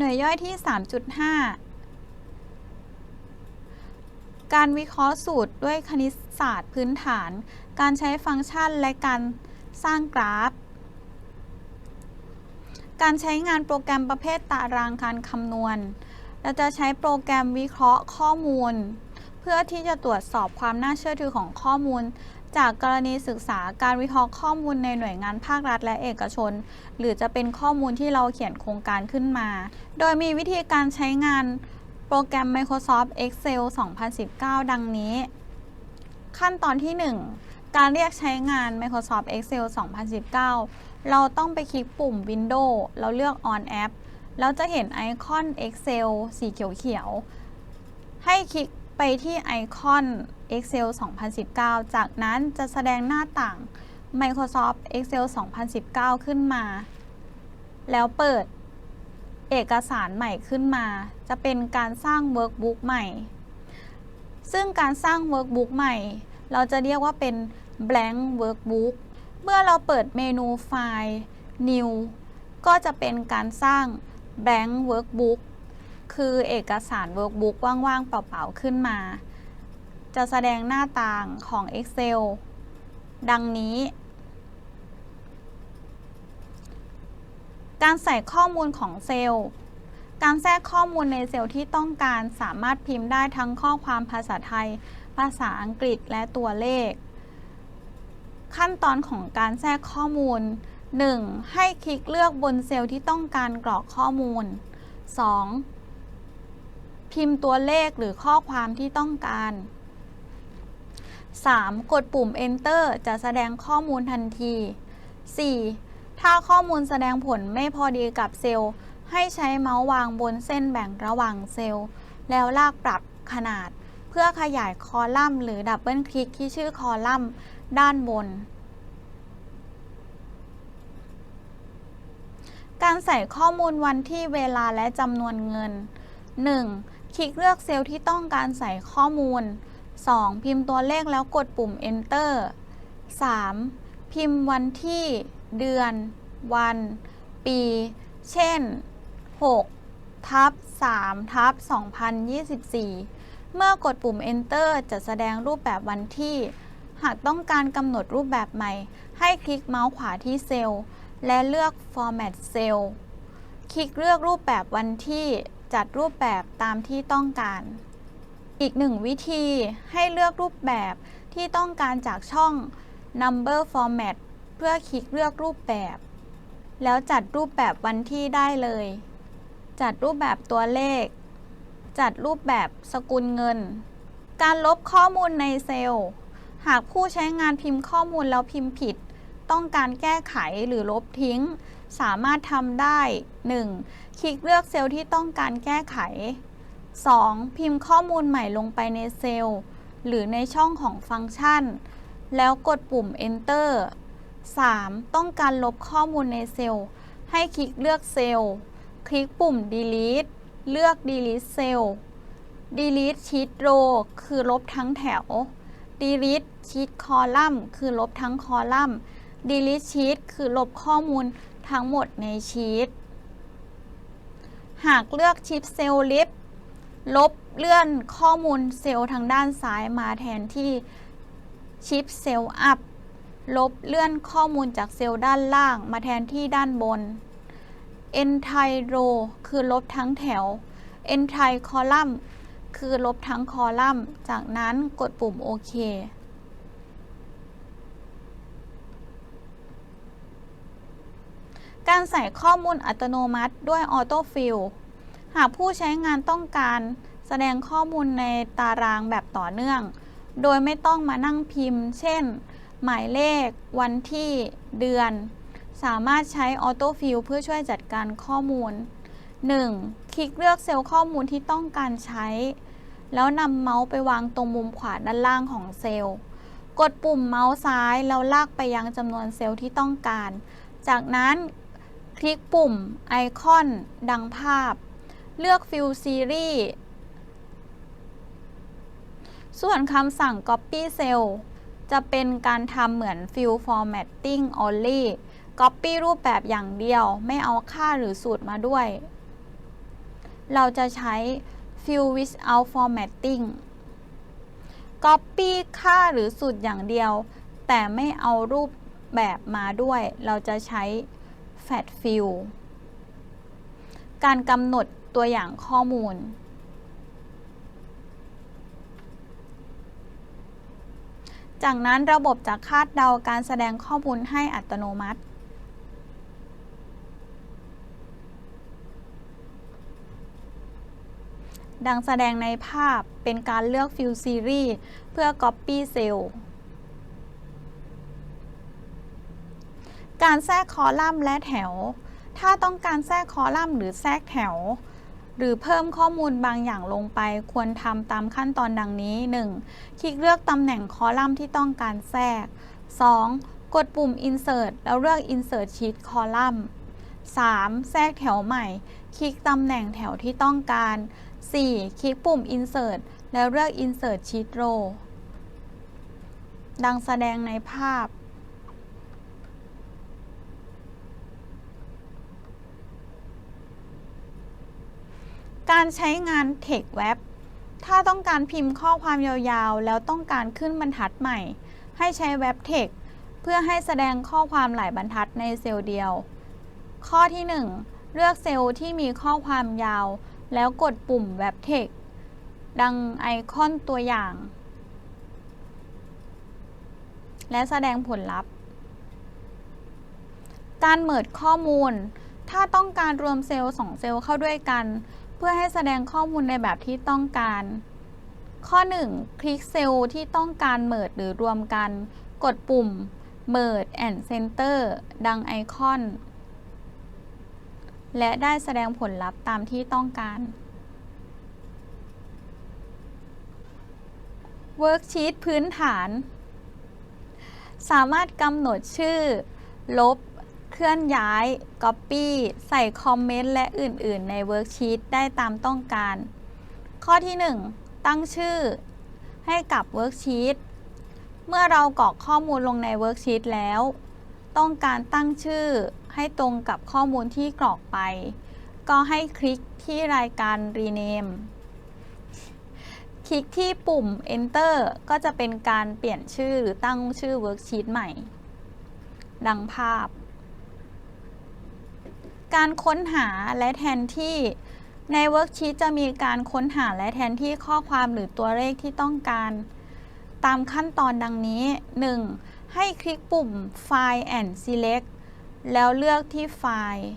หน่วยย่อยที่ 3.5 การวิเคราะห์สูตรด้วยคณิตศาสตร์พื้นฐาน การใช้ฟังก์ชันและการสร้างกราฟ การใช้งานโปรแกรมประเภทตารางการคำนวณ เราจะใช้โปรแกรมวิเคราะห์ข้อมูล เพื่อที่จะตรวจสอบความน่าเชื่อถือของข้อมูล จากกรณีศึกษาการวิเคราะห์ข้อมูลในหน่วยงานภาครัฐและเอกชน หรือจะเป็นข้อมูลที่เราเขียนโครงการขึ้นมา โดยมีวิธีการใช้งานโปรแกรม Microsoft Excel 2019 ดังนี้ ขั้นตอนที่ 1 การเรียกใช้งาน Microsoft Excel 2019 เราต้องไปคลิกปุ่ม Windows แล้วเลือก On App แล้วจะเห็นไอคอน Excel สีเขียวๆ ให้คลิก ไปที่ไอคอน Excel 2019 จากนั้นจะแสดงหน้าต่าง Microsoft Excel 2019 ขึ้นมา แล้วเปิดเอกสารใหม่ขึ้นมา จะเป็นการสร้าง Workbook ใหม่ ซึ่งการสร้าง Workbook ใหม่ เราจะเรียกว่าเป็น blank workbook เมื่อเราเปิดเมนูไฟล์ new ก็จะเป็นการสร้าง blank workbook คือเอกสาร workbook ว่างๆ เปล่าๆ ขึ้นมา จะแสดงหน้าต่างของ Excel ดังนี้ การใส่ข้อมูลของเซลล์ การแทรกข้อมูลในเซลล์ที่ต้องการสามารถพิมพ์ได้ทั้งข้อความภาษาไทย ภาษาอังกฤษและตัวเลข ขั้นตอนของการแทรกข้อมูล 1. ให้คลิกเลือกบนเซลล์ที่ต้องการกรอกข้อมูล 2. พิมพ์ตัวเลขหรือข้อความที่ต้องการ 3. กดปุ่ม enter จะแสดงข้อมูลทันที 4. ถ้าข้อมูลแสดงผลไม่พอดีกับเซลล์ ให้ใช้เมาส์วางบนเส้นแบ่งระหว่างเซลล์ แล้วลากปรับขนาด เพื่อขยายคอลัมน์หรือดับเบิลคลิกที่ชื่อคอลัมน์ด้านบน การใส่ข้อมูลวันที่เวลาและจำนวนเงิน 1. คลิกเลือกเซลล์ที่ต้องการใส่ข้อมูล 2. พิมพ์ตัวเลขแล้วกดปุ่ม enter 3. พิมพ์วันที่ เดือน วัน ปี เช่น 6 ทับ 3 ทับ 2024 เมื่อกดปุ่ม enter จะแสดงรูปแบบวันที่ หากต้องการกำหนดรูปแบบใหม่ ให้คลิกเมาส์ขวาที่เซลล์ และเลือก format cell คลิกเลือกรูปแบบวันที่ จัดรูปแบบตามที่ต้องการ อีกหนึ่งวิธีให้เลือกรูปแบบที่ต้องการจากช่อง number format เพื่อคลิกเลือกรูปแบบ แล้วจัดรูปแบบวันที่ได้เลย จัดรูปแบบตัวเลข จัดรูปแบบสกุลเงิน การลบข้อมูลในเซลล์ หากผู้ใช้งานพิมพ์ข้อมูลแล้วพิมพ์ผิด ต้องการแก้ไขหรือลบทิ้ง สามารถทำได้ 1. คลิกเลือกเซลล์ที่ต้องการแก้ไข 2. พิมพ์ข้อมูลใหม่ลงไปในเซลล์ หรือในช่องของฟังก์ชัน แล้วกดปุ่ม enter 3. ต้องการลบข้อมูลในเซลล์ ให้คลิกเลือกเซลล์ คลิกปุ่ม delete เลือก delete เซลล์ delete sheet row คือลบทั้งแถว delete sheet column คือลบทั้งคอลัมน์ delete sheet คือลบข้อมูลทั้งหมดในชีตหากเลือกชิปเซลล์ลิฟลบเลื่อนข้อมูลเซลล์ทางด้านซ้ายมาแทนที่ชิปเซลล์อัพลบเลื่อนข้อมูลจากเซลล์ด้านล่างมาแทนที่ด้านบน entire row คือลบทั้งแถว entire column คือลบทั้งคอลัมน์ จากนั้นกดปุ่มโอเค การใส่ข้อมูลอัตโนมัติด้วยออโต้ฟิลหากผู้ใช้งานต้องการแสดงข้อมูลในตารางแบบต่อเนื่อง โดยไม่ต้องมานั่งพิมพ์ เช่น หมายเลข วันที่ เดือน สามารถใช้ออโต้ฟิลเพื่อช่วยจัดการข้อมูล 1. คลิกเลือกเซลล์ข้อมูลที่ต้องการใช้ แล้วนำเมาส์ไปวางตรงมุมขวาด้านล่างของเซลล์ กดปุ่มเมาส์ซ้ายแล้วลากไปยังจำนวนเซลล์ที่ต้องการ จากนั้น คลิกปุ่มไอคอนดังภาพ เลือก Fill Series ส่วนคำสั่ง Copy Cell จะเป็นการทำเหมือน Fill Formatting Only Copy รูปแบบอย่างเดียว ไม่เอาค่าหรือสูตรมาด้วย เราจะใช้ fill without formatting copy ค่าหรือสูตรอย่างเดียว แต่ไม่เอารูปแบบมาด้วย เราจะใช้ fat fill การกำหนดตัวอย่างข้อมูล จากนั้นระบบจะคาดเดาการแสดงข้อมูลให้อัตโนมัติ ดังแสดงในภาพเป็นการเลือก Fill Series เพื่อ Copy Cell การแทรกคอลัมน์และแถว ถ้าต้องการแทรกคอลัมน์หรือแทรกแถว หรือเพิ่มข้อมูลบางอย่างลงไป ควรทำตามขั้นตอนดังนี้ 1. คลิกเลือกตำแหน่งคอลัมน์ที่ต้องการแทรก 2. กดปุ่ม Insert แล้วเลือก Insert Sheet Column 3. แทรกแถวใหม่ คลิกตำแหน่งแถวที่ต้องการ 4. คลิกปุ่ม Insert แล้วเลือก Insert Sheet Row ดังแสดงในภาพ การใช้งาน Text Web ถ้าต้องการพิมพ์ข้อความยาวๆ แล้วต้องการขึ้นบรรทัดใหม่ ให้ใช้ Web Text เพื่อให้แสดงข้อความหลายบรรทัดในเซลล์เดียว ข้อที่ 1 เลือกเซลล์ที่มีข้อความยาว แล้วกดปุ่ม Web Text ดังไอคอนตัวอย่าง และแสดงผลลัพธ์ การเมิดข้อมูล ถ้าต้องการรวมเซลล์2เซลล์เข้าด้วยกัน เพื่อให้แสดงข้อมูลในแบบที่ต้องการ ข้อ 1 คลิกเซลล์ที่ต้องการเมิดหรือรวมกัน กดปุ่ม Merge and Center ดังไอคอน และได้แสดงผลลัพธ์ตามที่ต้องการ Worksheet พื้นฐาน สามารถกำหนดชื่อ ลบ เคลื่อนย้าย Copy ใส่คอมเมนต์และอื่น ๆ ใน Worksheet ได้ตามต้องการ ข้อที่ 1 ตั้งชื่อให้กับ Worksheet เมื่อเรากรอกข้อมูลลงใน Worksheet แล้ว ต้องการตั้งชื่อให้ตรงกับข้อมูลที่กรอกไป ก็ให้คลิกที่รายการ Rename คลิกที่ปุ่ม Enter ก็จะเป็นการเปลี่ยนชื่อหรือตั้งชื่อ Worksheet ใหม่ ดังภาพ การค้นหาและแทนที่ ใน Worksheet จะมีการค้นหาและแทนที่ข้อความหรือตัวเลขที่ต้องการ ตามขั้นตอนดังนี้ 1. ให้คลิกปุ่ม File and Select แล้วเลือกที่ไฟล์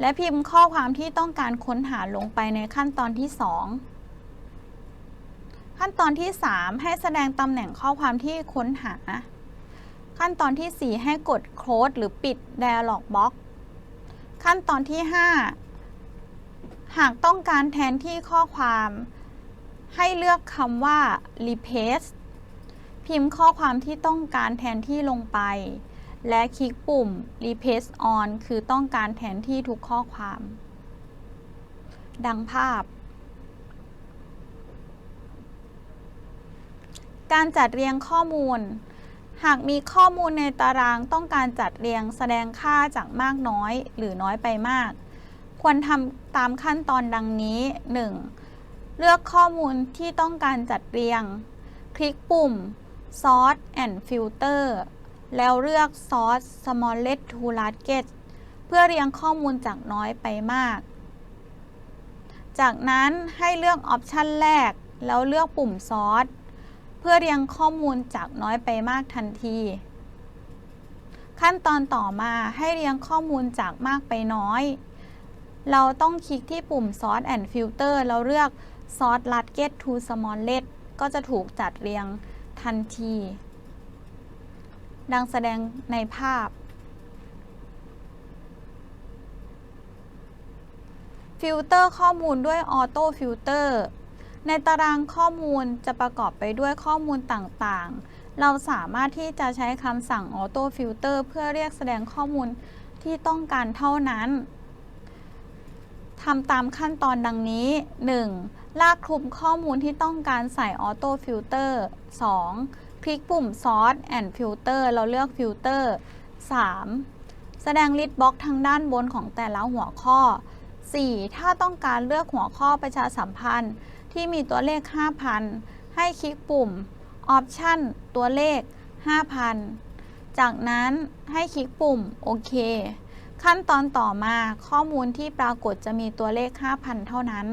และพิมพ์ข้อความที่ต้องการค้นหาลงไปในขั้นตอนที่ 2 ขั้นตอนที่ 3 ให้แสดงตำแหน่งข้อความที่ค้นหา ขั้นตอนที่ 4 ให้กด Close หรือปิด Dialog Box ขั้นตอนที่ 5 หากต้องการแทนที่ข้อความ ให้เลือกคำว่า replace พิมพ์ข้อความที่ต้องการแทนที่ลงไป และคลิกปุ่ม replace on คือต้องการแทนที่ทุกข้อความ ดังภาพ การจัดเรียงข้อมูล หากมีข้อมูลในตารางต้องการจัดเรียงแสดงค่าจากมากน้อย หรือน้อยไปมาก ควรทำตามขั้นตอนดังนี้ 1. เลือกข้อมูลที่ต้องการจัดเรียง คลิกปุ่ม Sort and Filter แล้วเลือก Sort Smallest to Largest เพื่อเรียงข้อมูลจากน้อยไปมาก จากนั้นให้เลือกออปชันแรก แล้วเลือกปุ่ม Sort พื่อเรียงข้อมูลจากน้อยไปมากทันที ขั้นตอนต่อมาให้เรียงข้อมูลจากมากไปน้อย เราต้องคลิกที่ปุ่ม Sort and Filter แล้วเลือก Sort Largest to Smallest ก็จะถูกจัดเรียงทันที ดังแสดงในภาพ ฟิลเตอร์ข้อมูลด้วยออโต้ฟิลเตอร์ ในตารางข้อมูลจะประกอบไปด้วยข้อมูลต่างๆ เราสามารถที่จะใช้คำสั่งออโต้ฟิลเตอร์เพื่อเรียกแสดงข้อมูลที่ต้องการเท่านั้นทำตามขั้นตอนดังนี้ 1. ลากคลุมข้อมูลที่ต้องการใส่ออโต้ฟิลเตอร์ 2. คลิกปุ่ม Sort and Filter เราเลือกฟิลเตอร์ 3. แสดงลิสต์บล็อกทางด้านบนของแต่ละหัวข้อ 4. ถ้าต้องการเลือกหัวข้อประชาสัมพันธ์ ที่มีตัวเลข 5,000 ให้คลิกปุ่ม Option ตัวเลข 5,000 จากนั้นให้คลิกปุ่มโอเคขั้นตอนต่อมาข้อมูลที่ปรากฏจะมีตัวเลข 5,000 เท่านั้น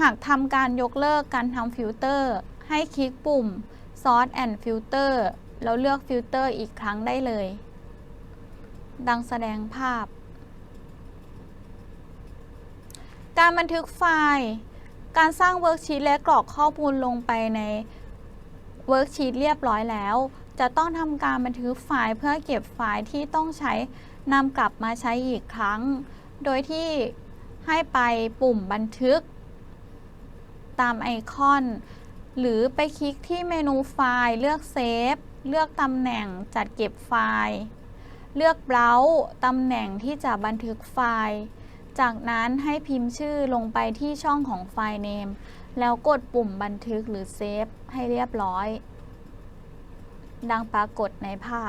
หากทำการยกเลิกการทำฟิลเตอร์ ให้คลิกปุ่ม Sort and Filter แล้วเลือกฟิลเตอร์อีกครั้งได้เลย ดังแสดงภาพ การบันทึกไฟล์ การสร้างเวิร์กชีตและกรอกข้อมูลลงไปในเวิร์กชีตเรียบร้อยแล้ว จะต้องทำการบันทึกไฟล์เพื่อเก็บไฟล์ที่ต้องใช้นำกลับมาใช้อีกครั้ง โดยที่ให้ไปปุ่มบันทึก ตามไอคอน หรือไปคลิกที่เมนูไฟล์เลือกเซฟ เลือกตำแหน่งจัดเก็บไฟล์ เลือกเบราว์ตำแหน่งที่จะบันทึกไฟล์ จากนั้นให้พิมพ์ชื่อลงไปที่ช่องของไฟล์เนมแล้วกดปุ่มบันทึกหรือเซฟให้เรียบร้อย ดังปรากฏในภาพ